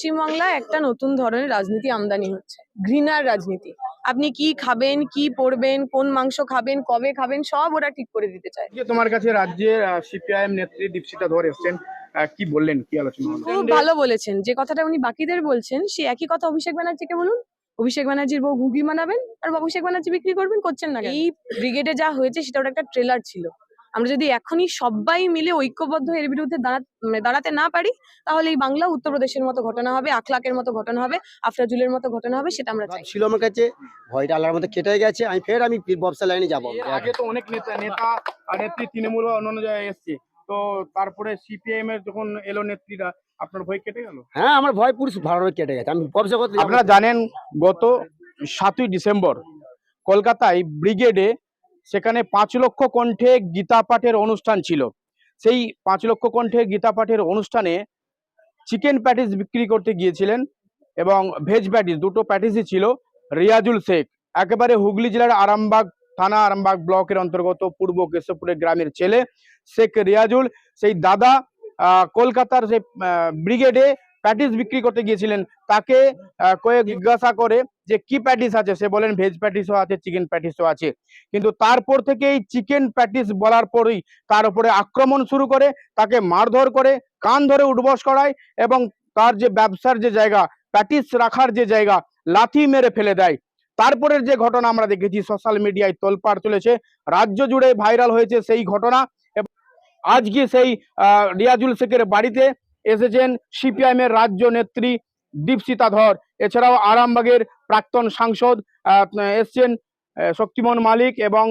পশ্চিমবাংলায় একটা নতুন ধরনের রাজনীতি আমদানি হচ্ছে ঘৃণার রাজনীতি। আপনি কি খাবেন কি পরবেন কোন মাংস খাবেন কবে খাবেন সব ওরা ঠিক করে দিতে চায়। আজকে তোমার কাছে রাজ্যের সিপিআইএম নেত্রী দীপশিতা ধর এসছেন কি বললেন কি আলোচনা খুব ভালো বলেছেন। যে কথাটা উনি বাকিদের বলছেন সে একই কথা অভিষেক ব্যানার্জিকে বলুন। অভিষেক ব্যানার্জির বউ ঘুগি বানাবেন আর অভিষেক ব্যানার্জি বিক্রি করবেন করছেন না? এই ব্রিগেডে যা হয়েছে সেটা ওটা একটা ট্রেলার ছিল। আমরা যদি এখনই সবাই মিলে ঐক্যবদ্ধ এর বিরুদ্ধে দাঁড়া মানে দাঁড়াতে না পারি তাহলে এই বাংলা উত্তরপ্রদেশের মতো ঘটনা হবে আখলাকের মতো ঘটনা হবে আফরাজুলের মতো ঘটনা হবে সেটা আমরা চাই। ছিল আমার কাছে ভয়টা আল্লাহর মধ্যে কেটে গেছে আমি ফের আমি ব্যবসা লাইনে যাব। আগে তো অনেক নেতা নেতা আর নেত্রী তৃণমূল বা অন্যান্য জায়গায় এসছে। তো তারপরে সিপিআইএম এর যখন এলো নেত্রীরা আপনার ভয় কেটে গেল? হ্যাঁ আমার ভয় পুরো ভালোভাবে কেটে গেছে। আমি ব্যবসা করতে আপনারা জানেন গত সাতই ডিসেম্বর কলকাতায় ব্রিগেডে সেখানে পাঁচ লক্ষ কণ্ঠে গীতা পাঠের অনুষ্ঠান ছিল। সেই পাঁচ লক্ষ কণ্ঠে গীতা পাঠের অনুষ্ঠানে চিকেন প্যাটিস বিক্রি করতে গিয়েছিলেন এবং ভেজ প্যাটিস দুটো প্যাটিসই ছিল রিয়াজুল শেখ। একেবারে হুগলি জেলার আরামবাগ থানা আরামবাগ ব্লকের অন্তর্গত পূর্ব কেশবপুরের গ্রামের ছেলে শেখ রিয়াজুল। সেই দাদা কলকাতার আহ, ব্রিগেডে প্যাটিস বিক্রি করতে গিয়েছিলেন তাকে কয়েক জিজ্ঞাসা করে যে কি প্যাটিস আছে, সে বলেন ভেজ প্যাটিসও আছে চিকেন প্যাটিসও আছে। কিন্তু তারপর থেকেই চিকেন প্যাটিস বলার পরেই তার উপরে আক্রমণ শুরু করে, তাকে মারধর করে, কান ধরে উঠবস করায় এবং তার যে ব্যবসার যে জায়গা প্যাটিস রাখার যে জায়গা, লাথি মেরে ফেলে দেয়। তারপরের যে ঘটনা আমরা দেখেছি সোশ্যাল মিডিয়ায় তোলপাড় চলেছে, রাজ্য জুড়ে ভাইরাল হয়েছে সেই ঘটনা আজকে সেই রিয়াজুল শেখের বাড়িতে এসেছেন সিপিআইএম এর রাজ্য নেত্রী দীপশিতা ধর। এছাড়াও আরামবাগের প্রাক্তন সাংসদ এসছেন শক্তিমন মালিক এবং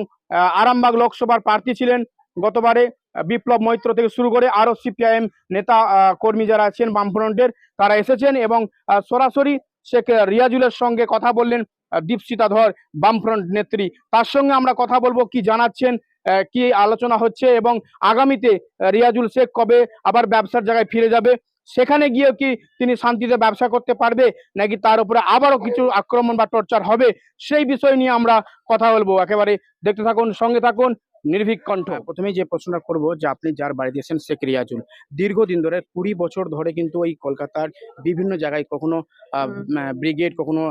আরামবাগ লোকসভার প্রার্থী ছিলেন গতবারে বিপ্লব মৈত্র থেকে শুরু করে আরও সিপিআইএম নেতা কর্মী যারা আছেন বামফ্রন্টের তারা এসেছেন এবং সরাসরি শেখ রিয়াজুলের সঙ্গে কথা বললেন আহ, দীপশিতা ধর বামফ্রন্ট নেত্রী। তার সঙ্গে আমরা কথা বলব কি জানাচ্ছেন কি আলোচনা হচ্ছে এবং আগামীতে রিয়াজুল শেখ কবে আবার ব্যবসার জায়গায় ফিরে যাবে সেখানে গিয়ে কি তিনি শান্তিতে ব্যবসা করতে পারবে? নাকি তার উপরে আবারও কিছু আক্রমণ বা টর্চার হবে? সেই বিষয় নিয়ে আমরা কথা বলব। একেবারে দেখতে থাকুন সঙ্গে থাকুন নির্ভীক কণ্ঠ। প্রথমেই যে প্রশ্নটা করব যে আপনি যার বাড়ি দিয়েছেন শেখ রিয়াজুল? দীর্ঘদিন ধরে কুড়ি বছর ধরে কিন্তু ওই কলকাতার বিভিন্ন জায়গায় কখনো ব্রিগেড কখনো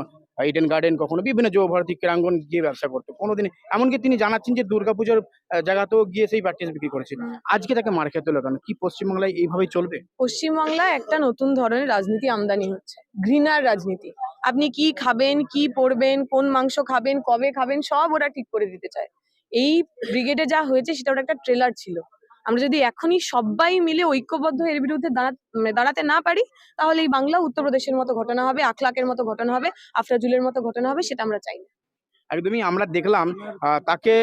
ইডেন গার্ডেন কখনো বিভিন্ন যুবভারতী ক্রীড়াঙ্গন গিয়ে ব্যবসা করতো। কোনোদিন এমনকি তিনি জানাচ্ছেন যে দুর্গাপুজোর জায়গাতেও গিয়ে সেই প্র্যাকটিস বিক্রি করেছে। হুম। আজকে তাকে মার খেতে হলো কেন? কি পশ্চিমবাংলায় এইভাবেই চলবে? পশ্চিমবাংলায় একটা নতুন ধরনের রাজনীতি আমদানি হচ্ছে। ঘৃণার রাজনীতি। আপনি কি খাবেন কি পরবেন কোন মাংস খাবেন কবে খাবেন সব ওরা ঠিক করে দিতে চায়। এই ব্রিগেডে যা হয়েছে সেটা ওটা একটা ট্রেলার ছিল। আমরা যদি এখনই সবাই মিলে ঐক্যবদ্ধ এর বিরুদ্ধে দাঁড়া মানে দাঁড়াতে না পারি তাহলে এই বাংলা উত্তরপ্রদেশের মতো ঘটনা হবে আখলাকের মতো ঘটনা হবে আফরাজুলের মতো ঘটনা হবে সেটা আমরা চাই না। একদমই আমরা দেখলাম তাকে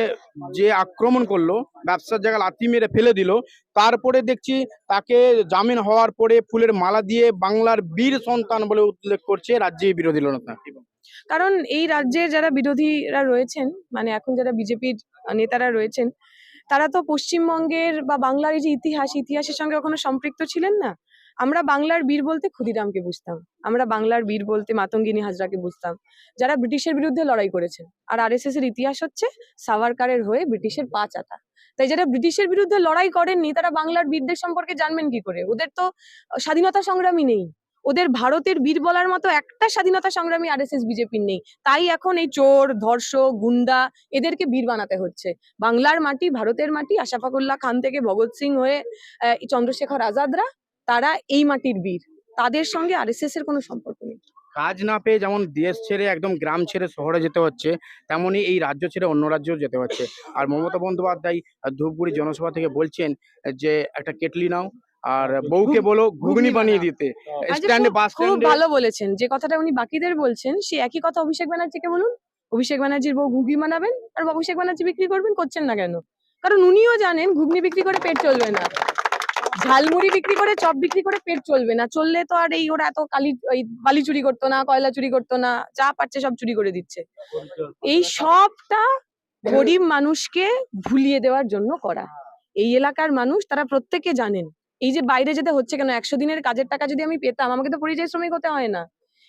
যে আক্রমণ করল ব্যবসার জায়গা লাথি মেরে ফেলে দিল তারপরে দেখছি তাকে জামিন হওয়ার পরে ফুলের মালা দিয়ে বাংলার বীর সন্তান বলে উল্লেখ করছে রাজ্যে বিরোধী নেতা কারণ এই রাজ্যের যারা বিরোধীরা রয়েছেন মানে এখন যারা বিজেপির নেতারা রয়েছেন তারা তো পশ্চিমবঙ্গের বা বাংলার এই যে ইতিহাস, ইতিহাসের সঙ্গে কখনো সম্পৃক্ত ছিলেন না? আমরা বাংলার বীর বলতে ক্ষুদিরামকে বুঝতাম। আমরা বাংলার বীর বলতে মাতঙ্গিনী হাজরাকে বুঝতাম, যারা ব্রিটিশের বিরুদ্ধে লড়াই করেছেন। আর আরএসএস এর ইতিহাস হচ্ছে সাভারকারের হয়ে ব্রিটিশের পা চাতা তাই যারা ব্রিটিশের বিরুদ্ধে লড়াই করেননি, তারা বাংলার বীরদের সম্পর্কে জানবেন কি করে? ওদের তো স্বাধীনতা সংগ্রামী নেই। ওদের ভারতের বীর বলার মতো একটা স্বাধীনতা সংগ্রামী আরএসএস, বিজেপির নেই। তাই এখন এই চোর, ধর্ষক, গুন্ডা এদেরকে বীর বানাতে হচ্ছে। বাংলার মাটি, ভারতের মাটি, আশাফাকুল্লাহ খান থেকে ভগৎ সিং হয়ে চন্দ্রশেখর আজাদরা, তারা এই মাটির বীর। তাদের সঙ্গে আরএসএস এর কোনো সম্পর্ক নেই। কাজ না পেয়ে যেমন দেশ ছেড়ে, একদম গ্রাম ছেড়ে শহরে যেতে হচ্ছে, তেমনই এই রাজ্য ছেড়ে অন্য রাজ্যেও যেতে হচ্ছে। আর মমতা বন্দ্যোপাধ্যায় ধূপগুড়ি জনসভা থেকে বলছেন যে, একটা কেটলি নাও। আর বউকে বলো ঘুগনি বানিয়ে দিতে। আচ্ছা, স্ট্যান্ডে খুব- বাস খুব ভালো বলেছেন। যে কথাটা উনি বাকিদের বলছেন সে একই কথা অভিষেক ব্যানার্জিকে বলুন। অভিষেক ব্যানার্জির বউ ঘুগনি বানাবেন আর অভিষেক ব্যানার্জি বিক্রি করবেন করছেন না কেন? কারণ উনিও জানেন ঘুগনি বিক্রি করে পেট চলবে না। ঝালমুড়ি বিক্রি করে চপ বিক্রি করে পেট চলবে না। চললে তো আর এই ওরা এত কালি এই বালি চুরি করতো না কয়লা চুরি করতো না যা পারছে সব চুরি করে দিচ্ছে। এই সবটা গরিব মানুষকে ভুলিয়ে দেওয়ার জন্য করা। এই এলাকার মানুষ তারা প্রত্যেকে জানেন। এই যে বাইরে যেতে হচ্ছে কেন? একশো দিনের কাজের টাকা যদি আমি পেতাম, আমাকে তো পরিযায়ী শ্রমিক হতে হয় না।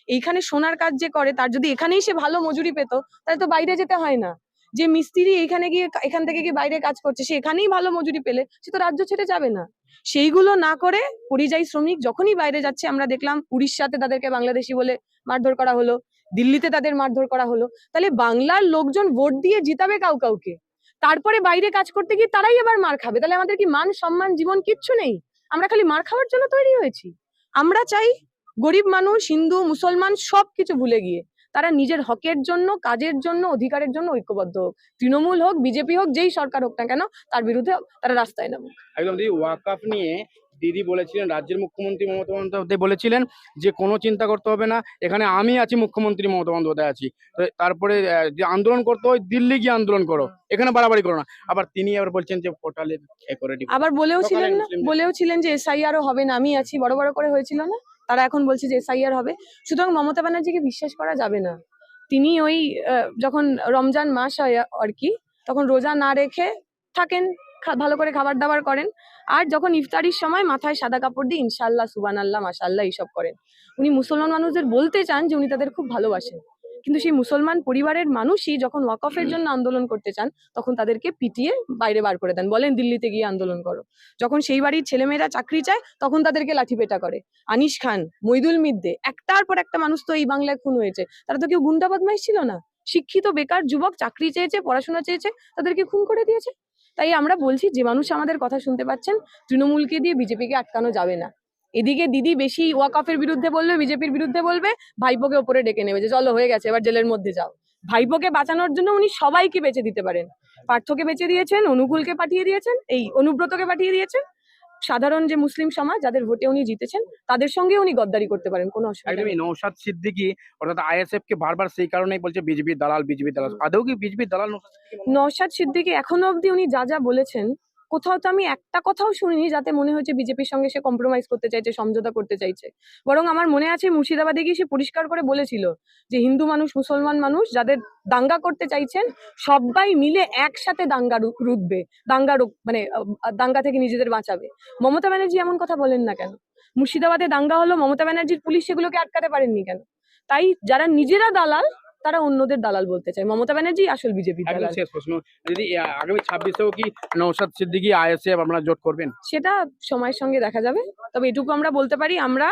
এইখানে সোনার কাজ যে করে, তার যদি এখানেই সে ভালো মজুরি পেত, তাহলে তো বাইরে যেতে হয় না। যে মিস্ত্রি এখানে গিয়ে, এখান থেকে গিয়ে বাইরে কাজ করছে, সে এখানেই ভালো মজুরি পেলে, সে তো রাজ্য ছেড়ে যাবে না। সেইগুলো না করে পরিযায়ী শ্রমিক যখনই বাইরে যাচ্ছে, আমরা দেখলাম উড়িষ্যাতে তাদেরকে বাংলাদেশি বলে মারধর করা হলো, দিল্লিতে তাদের মারধর করা হলো। তাহলে বাংলার লোকজন ভোট দিয়ে জিতাবে কাউ কাউকে। তারপরে বাইরে কাজ করতে গিয়ে তারাই আবার মার খাবে। তাহলে আমাদের কি মান, সম্মান, জীবন কিচ্ছু নেই? আমরা খালি মার খাওয়ার জন্য তৈরি হয়েছি। আমরা চাই গরিব মানুষ, হিন্দু, মুসলমান সব কিছু ভুলে গিয়ে তারা নিজের হকের জন্য, কাজের জন্য, অধিকারের জন্য ঐক্যবদ্ধ হোক। তৃণমূল হোক, বিজেপি হোক, যেই সরকার হোক না কেন, তার বিরুদ্ধে তারা রাস্তায় নামুক। একদম ওয়াকআপ নিয়ে দিদি বলেছিলেন রাজ্যের মুখ্যমন্ত্রী মমতা বন্দ্যোপাধ্যায় বলেছিলেন যে কোনো চিন্তা করতে হবে না এখানে আমি আছি মুখ্যমন্ত্রী মমতা বন্দ্যোপাধ্যায় আছি। তারপরে যে আন্দোলন করতে হয় দিল্লি গিয়ে আন্দোলন করো এখানে বাড়াবাড়ি করো না। আবার তিনি আবার বলছেন যে পোর্টালে আবার বলেও ছিলেন না বলেও ছিলেন যে এসআইআরও হবে না আমি আছি বড় বড় করে হয়েছিল না? তারা এখন বলছে যে এসআইআর হবে। সুতরাং মমতা ব্যানার্জিকে বিশ্বাস করা যাবে না। তিনি ওই যখন রমজান মাস হয় আর কি তখন রোজা না রেখে থাকেন ভালো করে খাবার দাবার করেন। আর যখন ইফতারির সময় মাথায় সাদা কাপড় দিয়ে ইনশাল্লাহ সুবান আল্লাহ মাশাল্লাহ এইসব করেন। উনি মুসলমান মানুষদের বলতে চান যে উনি তাদের খুব ভালোবাসেন। কিন্তু সেই মুসলমান পরিবারের মানুষই যখন ওয়াকফের জন্য আন্দোলন করতে চান, তখন তাদেরকে পিটিয়ে বাইরে বার করে দেন। বলেন, দিল্লিতে গিয়ে আন্দোলন করো। যখন সেই বাড়ির ছেলেমেয়েরা চাকরি চায়, তখন তাদেরকে লাঠিপেটা করে। আনিস খান, মইদুল মিদ্দে, একটার পর একটা মানুষ তো এই বাংলায় খুন হয়েছে। তারা তো কেউ গুন্ডা বদমাইশ ছিল না। শিক্ষিত, বেকার যুবক চাকরি চেয়েছে, পড়াশোনা চেয়েছে, তাদেরকে খুন করে দিয়েছে। তাই আমরা বলছি যে মানুষ আমাদের কথা শুনতে পাচ্ছেন, তৃণমূলকে দিয়ে বিজেপিকে আটকানো যাবে না। এদিকে দিদি বেশি ওয়াকফের বিরুদ্ধে বলবে, বিজেপির বিরুদ্ধে বলবে, ভাইপোকে ওপরে ডেকে নেবে যে চলো হয়ে গেছে, এবার জেলের মধ্যে যাও। ভাইপোকে বাঁচানোর জন্য উনি সবাইকে বেঁচে দিতে পারেন। পার্থকে বেঁচে দিয়েছেন, অনুকূলকে পাঠিয়ে দিয়েছেন, এই অনুব্রতকে পাঠিয়ে দিয়েছেন। সাধারণ যে মুসলিম সমাজ যাদের ভোটে উনি জিতেছেন তাদের সঙ্গে উনি গদ্দারি করতে পারেন কোনো অসুবিধা একদমই নৌসাদ সিদ্দিকি অর্থাৎ আইএসএফ কে বারবার সেই কারণেই বলছে বিজেপি দালাল বিজেপি দালাল। আদৌ কি বিজেপি দালাল নৌসাদ সিদ্দিকী এখনও অবধি উনি যা যা বলেছেন কোথাও তো আমি একটা কথাও শুনিনি যাতে মনে হয়েছে বিজেপির সঙ্গে সে কম্প্রোমাইজ করতে চাইছে, সমঝোতা করতে চাইছে। বরং আমার মনে আছে মুর্শিদাবাদে গিয়ে সে পরিষ্কার করে বলেছিল যে হিন্দু মানুষ, মুসলমান মানুষ যাদের দাঙ্গা করতে চাইছেন, সবাই মিলে একসাথে দাঙ্গা রুখবে দাঙ্গা মানে দাঙ্গা থেকে নিজেদের বাঁচাবে। মমতা ব্যানার্জি এমন কথা বলেন না কেন? মুর্শিদাবাদে দাঙ্গা হলো, মমতা ব্যানার্জির পুলিশ সেগুলোকে আটকাতে পারেননি কেন? তাই যারা নিজেরা দালাল তারা অন্যদের দালাল বলতে চায়। মমতা ব্যানার্জি আসল বিজেপি দালাল। শেষ প্রশ্ন। আ- আগামী ছাব্বিশেও কি নৌসাদ সিদ্দিকি আইএসএফ আপনারা জোট করবেন? সেটা সময়ের সঙ্গে দেখা যাবে। তবে এটুকু আমরা বলতে পারি আমরা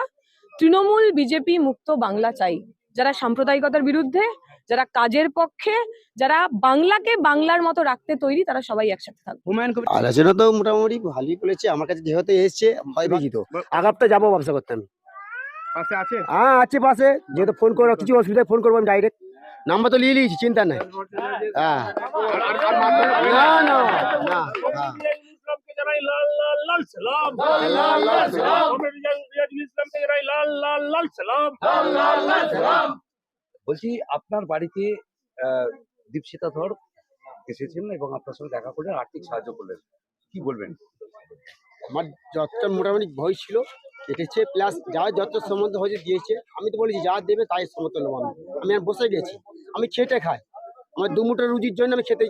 তৃণমূল বিজেপি মুক্ত বাংলা চাই। যারা সাম্প্রদায়িকতার বিরুদ্ধে যারা কাজের পক্ষে যারা বাংলাকে বাংলার মতো রাখতে তৈরি তারা সবাই একসাথে থাকবে হুমায়ুন কবির আলোচনা তো মোটামুটি ভালোই বলেছে আমার কাছে যেহেতু এসছে ভয় বেশি তো। আগাপটা যাব ব্যবসা করতে আমি। আছে? হ্যাঁ আছে পাশে। যেহেতু ফোন করো কিছু অসুবিধায় ফোন করব আমি ডাইরেক্ট নাম্বার তো নিয়ে নিয়েছি চিন্তা নাই হ্যাঁ না না? না বলছি আপনার বাড়িতে আহ, দীপশিতা ধর এসেছেন এবং আপনার সঙ্গে দেখা করলেন আর্থিক সাহায্য করলেন। কি বলবেন? আমার যতটা মোটামুটি ভয় ছিল কেটেছে প্লাস যা যত সমর্থ হয়েছে দিয়েছে। আমি তো বলেছি যা দেবে তাই সমর্থন নেব আমি। আমি আর বসে গেছি। আমি খেটে খাই। আমার দু মুঠো রুজির জন্য আমি খেতে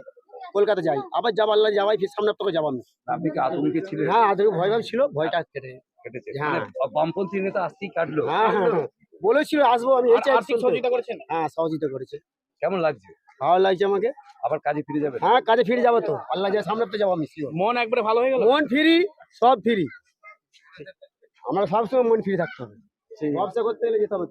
কলকাতা যাই। আবার যাব আল্লাহ যাবাই ফির সামনে তোকে যাব আমি। আপনি কি আতঙ্কে ছিলেন হ্যাঁ আজকে ভয় ভাব ছিল ভয়টা কেটে কেটেছে। হ্যাঁ। মানে বামপন্থী নেতা আসতেই কাটলো। হ্যাঁ হ্যাঁ হ্যাঁ। বলেছিল আসব আমি। এই আর আর্থিক সহযোগিতা করেছেন হ্যাঁ সহযোগিতা করেছে। কেমন লাগছে? ভালো লাগছে আমাকে। আবার কাজে ফিরে যাবেন হ্যাঁ কাজে ফিরে যাব তো। আল্লাহ যায় সামনে তো যাব আমি মন একবারে ভালো হয়ে গেল? মন ফ্রি সব ফ্রি। আমরা সবসময় মন ফ্রি থাকতে হবে। ব্যবসা করতে গেলে যেতে হবে।